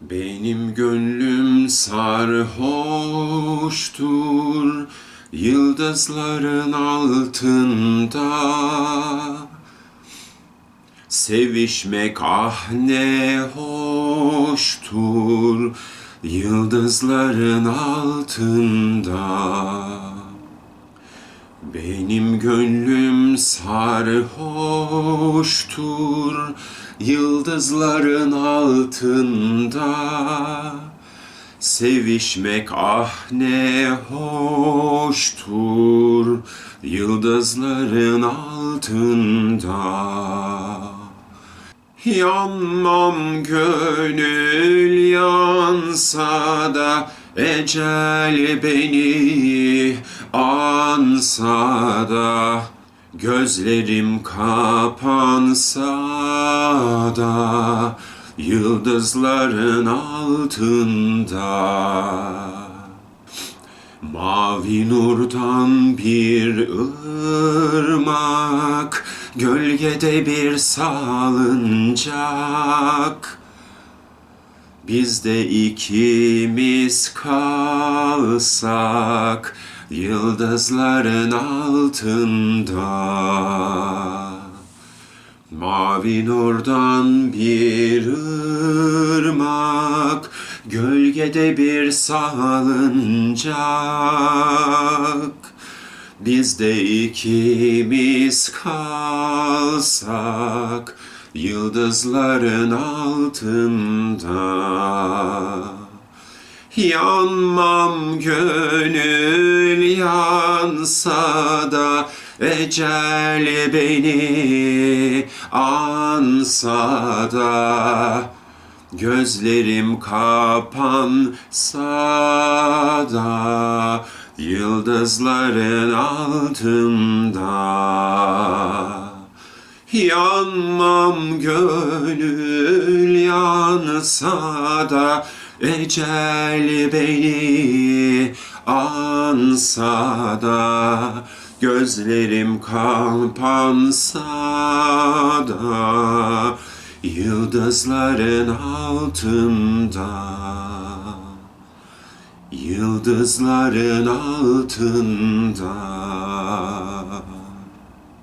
Benim gönlüm sarhoştur Yıldızların altında. Sevişmek ah ne hoştur Yıldızların altında benim gönlüm sarhoştur yıldızların altında. Sevişmek ah ne hoştur yıldızların altında. Yanmam gönül yansa da Ecel beni ansa da Gözlerim kapansa da Yıldızların altında Mavi nurdan bir ırmak, gölgede bir salıncak. Biz de ikimiz kalsak yıldızların altında. Mavi nurdan bir ırmak, gölgede bir salıncak. Biz de ikimiz kalsak, yıldızların altında. Yanmam gönül yansa da Ecel beni ansa da Gözlerim kapansa da Yıldızların altında Yanmam gönül yansa da Ecel beni ansa da Gözlerim kapansa da Yıldızların altında Yıldızların altında